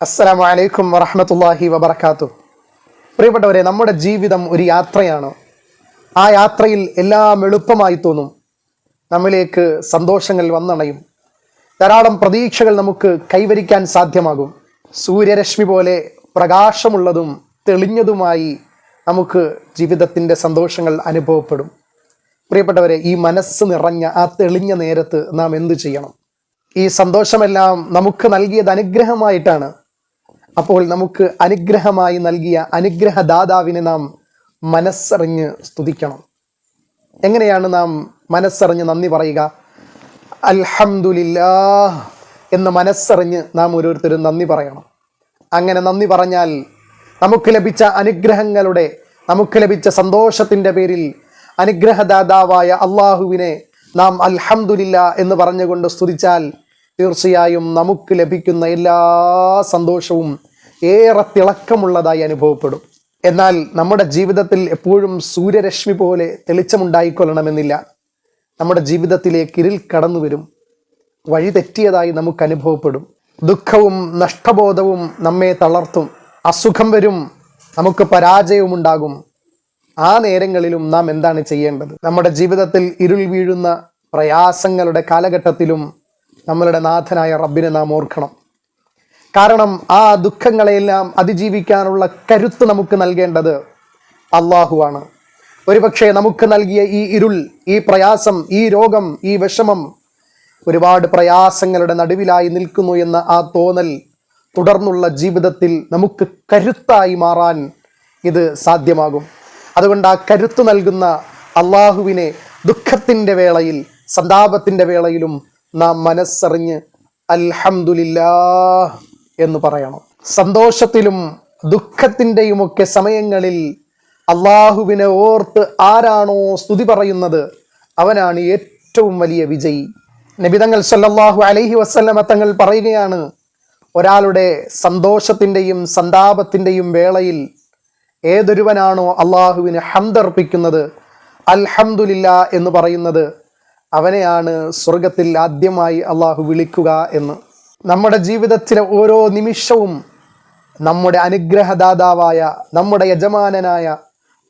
അസ്സലാമു വലൈക്കും വറഹമത്തല്ലാഹി വബർക്കാത്തു പ്രിയപ്പെട്ടവരെ നമ്മുടെ ജീവിതം ഒരു യാത്രയാണ്. ആ യാത്രയിൽ എല്ലാം എളുപ്പമായി തോന്നും. നമ്മിലേക്ക് സന്തോഷങ്ങൾ വന്നണയും. ധാരാളം പ്രതീക്ഷകൾ നമുക്ക് കൈവരിക്കാൻ സാധ്യമാകും. സൂര്യരശ്മി പോലെ പ്രകാശമുള്ളതും തെളിഞ്ഞതുമായി നമുക്ക് ജീവിതത്തിന്റെ സന്തോഷങ്ങൾ അനുഭവപ്പെടും. പ്രിയപ്പെട്ടവരെ ഈ മനസ്സ് നിറഞ്ഞ ആ തെളിഞ്ഞ നേരത്ത് നാം എന്തു ചെയ്യണം? ഈ സന്തോഷമെല്ലാം നമുക്ക് നൽകിയത് അനുഗ്രഹമായിട്ടാണ്. അപ്പോൾ നമുക്ക് അനുഗ്രഹമായി നൽകിയ അനുഗ്രഹദാതാവിനെ നാം മനസ്സറിഞ്ഞ് സ്തുതിക്കണം. എങ്ങനെയാണ് നാം മനസ്സറിഞ്ഞ് നന്ദി പറയുക? അൽഹമുല്ലാ എന്ന് മനസ്സറിഞ്ഞ് നാം ഓരോരുത്തരും നന്ദി പറയണം. അങ്ങനെ നന്ദി പറഞ്ഞാൽ നമുക്ക് ലഭിച്ച അനുഗ്രഹങ്ങളുടെ നമുക്ക് ലഭിച്ച സന്തോഷത്തിന്റെ പേരിൽ അനുഗ്രഹദാതാവായ അള്ളാഹുവിനെ നാം അൽഹമുല്ല എന്ന് പറഞ്ഞുകൊണ്ട് സ്തുതിച്ചാൽ തീർച്ചയായും നമുക്ക് ലഭിക്കുന്ന എല്ലാ സന്തോഷവും ഏറെ തിളക്കമുള്ളതായി അനുഭവപ്പെടും. എന്നാൽ നമ്മുടെ ജീവിതത്തിൽ എപ്പോഴും സൂര്യരശ്മി പോലെ തെളിച്ചമുണ്ടായിക്കൊള്ളണമെന്നില്ല. നമ്മുടെ ജീവിതത്തിലേക്ക് ഇരുൾ കടന്നു വരും വഴി തെറ്റിയതായി നമുക്ക് അനുഭവപ്പെടും ദുഃഖവും നഷ്ടബോധവും നമ്മെ തളർത്തും. അസുഖം വരും. നമുക്ക് പരാജയവുമുണ്ടാകും. ആ നേരങ്ങളിലും നാം എന്താണ് ചെയ്യേണ്ടത്? നമ്മുടെ ജീവിതത്തിൽ ഇരുൾ വീഴുന്ന പ്രയാസങ്ങളുടെ കാലഘട്ടത്തിലും നമ്മളുടെ നാഥനായ റബ്ബിനെ നാം ഓർക്കണം. കാരണം ആ ദുഃഖങ്ങളെയെല്ലാം അതിജീവിക്കാനുള്ള കരുത്ത് നമുക്ക് നൽകേണ്ടത് അള്ളാഹുവാണ്. ഒരുപക്ഷെ നമുക്ക് നൽകിയ ഈ ഇരുൾ ഈ പ്രയാസം ഈ രോഗം ഈ വിഷമം ഒരുപാട് പ്രയാസങ്ങളുടെ നടുവിലായി നിൽക്കുന്നു എന്ന ആ തോന്നൽ തുടർന്നുള്ള ജീവിതത്തിൽ നമുക്ക് കരുത്തായി മാറാൻ ഇത് സാധ്യമാകും. അതുകൊണ്ട് ആ കരുത്ത് നൽകുന്ന അള്ളാഹുവിനെ ദുഃഖത്തിന്റെ വേളയിൽ സന്താപത്തിന്റെ വേളയിലും നാം മനസ്സറിഞ്ഞ് അൽഹംദുലില്ലാ എന്ന് പറയണം. സന്തോഷത്തിലും ദുഃഖത്തിന്റെയും ഒക്കെ സമയങ്ങളിൽ അള്ളാഹുവിനെ ഓർത്ത് ആരാണോ സ്തുതി പറയുന്നത് അവനാണ് ഏറ്റവും വലിയ വിജയി. നബിതങ്ങൾ സല്ലല്ലാഹു അലൈഹി വസല്ലമ തങ്ങൾ പറയുകയാണ് ഒരാളുടെ സന്തോഷത്തിന്റെയും സന്താപത്തിന്റെയും വേളയിൽ ഏതൊരുവനാണോ അള്ളാഹുവിന് ഹംദർപ്പിക്കുന്നത് അൽഹംദുലില്ല എന്ന് പറയുന്നത് അവനെയാണ് സ്വർഗത്തിൽ ആദ്യമായി അള്ളാഹു വിളിക്കുക എന്ന്. നമ്മുടെ ജീവിതത്തിലെ ഓരോ നിമിഷവും നമ്മുടെ അനുഗ്രഹദാതാവായ നമ്മുടെ യജമാനനായ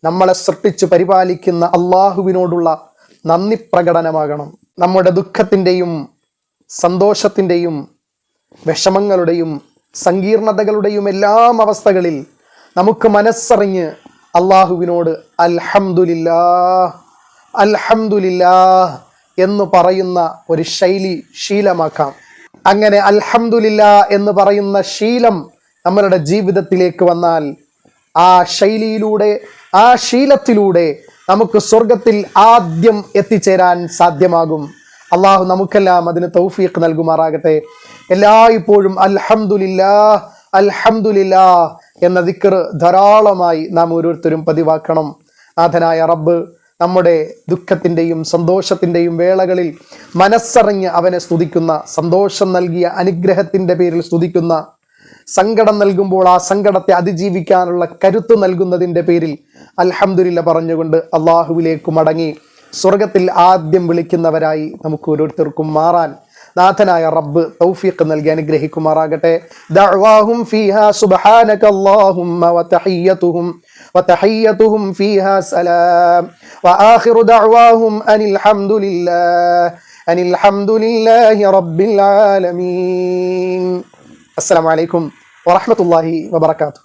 നമ്മളെ സൃഷ്ടിച്ചു പരിപാലിക്കുന്ന അള്ളാഹുവിനോടുള്ള നന്ദി പ്രകടനമാകണം. നമ്മുടെ ദുഃഖത്തിന്റെയും സന്തോഷത്തിന്റെയും വിഷമങ്ങളുടെയും സങ്കീർണതകളുടെയും എല്ലാം അവസ്ഥകളിൽ നമുക്ക് മനസ്സറിഞ്ഞ് അള്ളാഹുവിനോട് അൽഹംദുലില്ലാ അൽഹംദുലില്ലാ എന്ന് പറയുന്ന ഒരു ശൈലി ശീലമാക്കാം. അങ്ങനെ അൽഹംദുലില്ല എന്ന് പറയുന്ന ശീലം നമ്മളുടെ ജീവിതത്തിലേക്ക് വന്നാൽ ആ ശൈലിയിലൂടെ ആ ശീലത്തിലൂടെ നമുക്ക് സ്വർഗത്തിൽ ആദ്യം എത്തിച്ചേരാൻ സാധ്യമാകും. അള്ളാഹു നമുക്കെല്ലാം അതിന് തൗഫീഖ് നൽകുമാറാകട്ടെ. എല്ലായ്പ്പോഴും അൽഹമുല്ലാ അൽഹമുല്ലാ എന്ന ദിക്കർ ധാരാളമായി നാം ഓരോരുത്തരും പതിവാക്കണം. നാഥനായ റബ്ബ് നമ്മുടെ ദുഃഖത്തിന്റെയും സന്തോഷത്തിന്റെയും വേളകളിൽ മനസ്സറിഞ്ഞ് അവനെ സ്തുതിക്കുന്ന സന്തോഷം നൽകിയ അനുഗ്രഹത്തിന്റെ പേരിൽ സ്തുതിക്കുന്ന സങ്കടം നൽകുമ്പോൾ ആ സങ്കടത്തെ അതിജീവിക്കാനുള്ള കരുത്ത് നൽകുന്നതിന്റെ പേരിൽ അലഹമുല്ല പറഞ്ഞുകൊണ്ട് അള്ളാഹുവിലേക്ക് മടങ്ങി. സ്വർഗത്തിൽ ആദ്യം വിളിക്കുന്നവരായി നമുക്ക് ഓരോരുത്തർക്കും മാറാൻ നാഥനായ റബ്ബ് തൗഫീഖ് നൽകി അനുഗ്രഹിക്കുമാറാകട്ടെ ദഅവാഹും ഫീഹാ സുബ്ഹാനക അല്ലാഹുമ്മ വതഹിയ്യതുഹും വതഹിയ്യതുഹും ഫീഹാ സലാം വആഖിറു ദഅവാഹും അനിൽ ഹംദുലില്ലാഹ് അനിൽ ഹംദുലില്ലാഹി റബ്ബിൽ ആലമീൻ അസ്സലാമു അലൈക്കും വറഹ്മത്തുള്ളാഹി വബറകാതുഹു